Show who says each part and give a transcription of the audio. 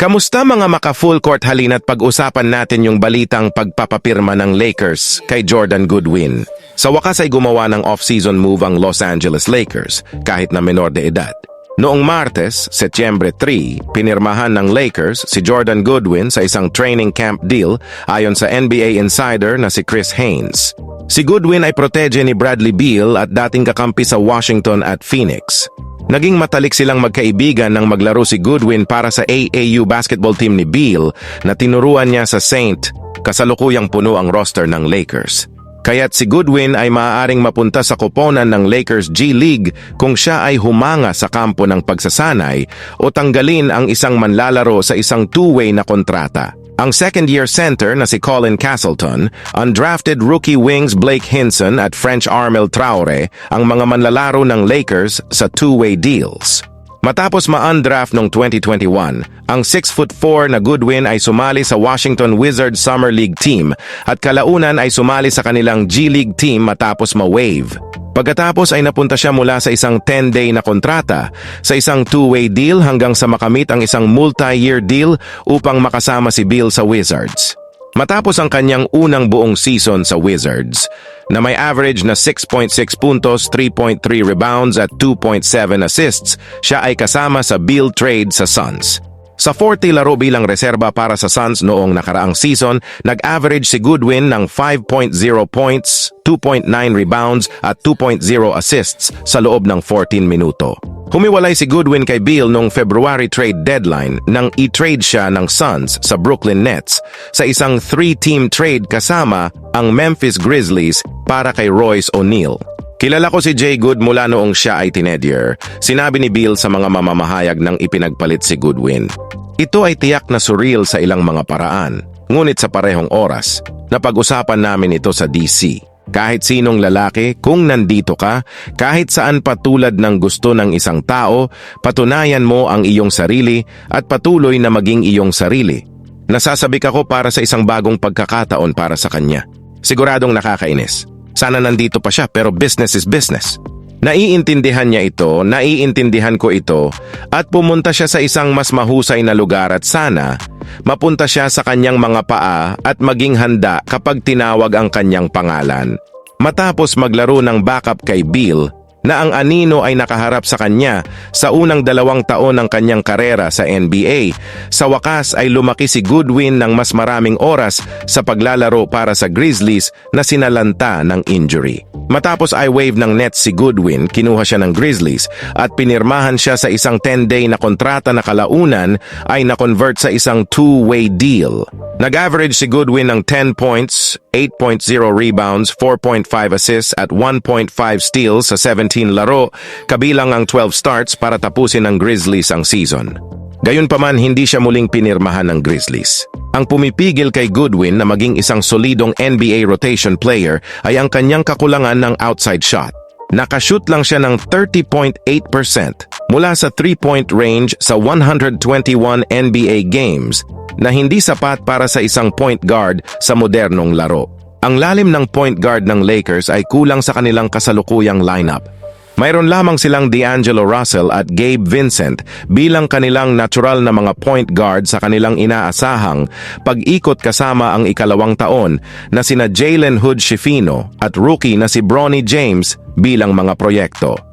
Speaker 1: Kamusta mga maka-full court halina't pag-usapan natin yung balitang pagpapapirma ng Lakers kay Jordan Goodwin. Sa wakas ay gumawa ng off-season move ang Los Angeles Lakers kahit na menor de edad. Noong Martes, Setyembre 3, pinirmahan ng Lakers si Jordan Goodwin sa isang training camp deal ayon sa NBA insider na si Chris Haynes. Si Goodwin ay protege ni Bradley Beal at dating kakampi sa Washington at Phoenix. Naging matalik silang magkaibigan nang maglaro si Goodwin para sa AAU basketball team ni Beal na tinuruan niya sa Saint, kasalukuyang puno ang roster ng Lakers. Kaya't si Goodwin ay maaaring mapunta sa koponan ng Lakers G League kung siya ay humanga sa kampo ng pagsasanay o tanggalin ang isang manlalaro sa isang two-way na kontrata. Ang second-year center na si Colin Castleton, undrafted rookie wings Blake Hinson at French Armel Traore ang mga manlalaro ng Lakers sa two-way deals. Matapos ma-undraft noong 2021, ang 6'4 na Goodwin ay sumali sa Washington Wizards Summer League team at kalaunan ay sumali sa kanilang G League team matapos ma-wave. Pagkatapos ay napunta siya mula sa isang 10-day na kontrata sa isang two-way deal hanggang sa makamit ang isang multi-year deal upang makasama si Bill sa Wizards. Matapos ang kanyang unang buong season sa Wizards, na may average na 6.6 puntos, 3.3 rebounds at 2.7 assists, siya ay kasama sa Bill trade sa Suns. Sa 40 laro bilang reserba para sa Suns noong nakaraang season, nag-average si Goodwin ng 5.0 points, 2.9 rebounds at 2.0 assists sa loob ng 14 minuto. Humiwalay si Goodwin kay Beal noong February trade deadline nang i-trade siya ng Suns sa Brooklyn Nets sa isang three-team trade kasama ang Memphis Grizzlies para kay Royce O'Neal. Kilala ko si Jay Good mula noong siya ay teenager. Sinabi ni Bill sa mga mamamahayag ng ipinagpalit si Goodwin. Ito ay tiyak na surreal sa ilang mga paraan. Ngunit sa parehong oras, napag-usapan namin ito sa DC. Kahit sinong lalaki, kung nandito ka, kahit saan patulad ng gusto ng isang tao, patunayan mo ang iyong sarili at patuloy na maging iyong sarili. Nasasabik ako para sa isang bagong pagkakataon para sa kanya. Siguradong nakakainis. Sana nandito pa siya pero business is business. Naiintindihan niya ito, naiintindihan ko ito, at pumunta siya sa isang mas mahusay na lugar at sana, mapunta siya sa kanyang mga paa at maging handa kapag tinawag ang kanyang pangalan. Matapos maglaro ng backup kay Bill, na ang anino ay nakaharap sa kanya sa unang dalawang taon ng kanyang karera sa NBA. Sa wakas ay lumaki si Goodwin ng mas maraming oras sa paglalaro para sa Grizzlies na sinalanta ng injury. Matapos ay wave ng Nets si Goodwin, kinuha siya ng Grizzlies at pinirmahan siya sa isang 10-day na kontrata na kalaunan ay na-convert sa isang two-way deal. Nag-average si Goodwin ng 10 points, 8.0 rebounds, 4.5 assists at 1.5 steals sa 17 laro, kabilang ang 12 starts para tapusin ng Grizzlies ang season. Gayunpaman hindi siya muling pinirmahan ng Grizzlies. Ang pumipigil kay Goodwin na maging isang solidong NBA rotation player ay ang kanyang kakulangan ng outside shot. Nakashoot lang siya ng 30.8% mula sa 3-point range sa 121 NBA games na hindi sapat para sa isang point guard sa modernong laro. Ang lalim ng point guard ng Lakers ay kulang sa kanilang kasalukuyang lineup. Mayroon lamang silang D'Angelo Russell at Gabe Vincent bilang kanilang natural na mga point guard sa kanilang inaasahang pag-ikot kasama ang ikalawang taon na sina Jalen Hood Schifino at rookie na si Bronny James bilang mga proyekto.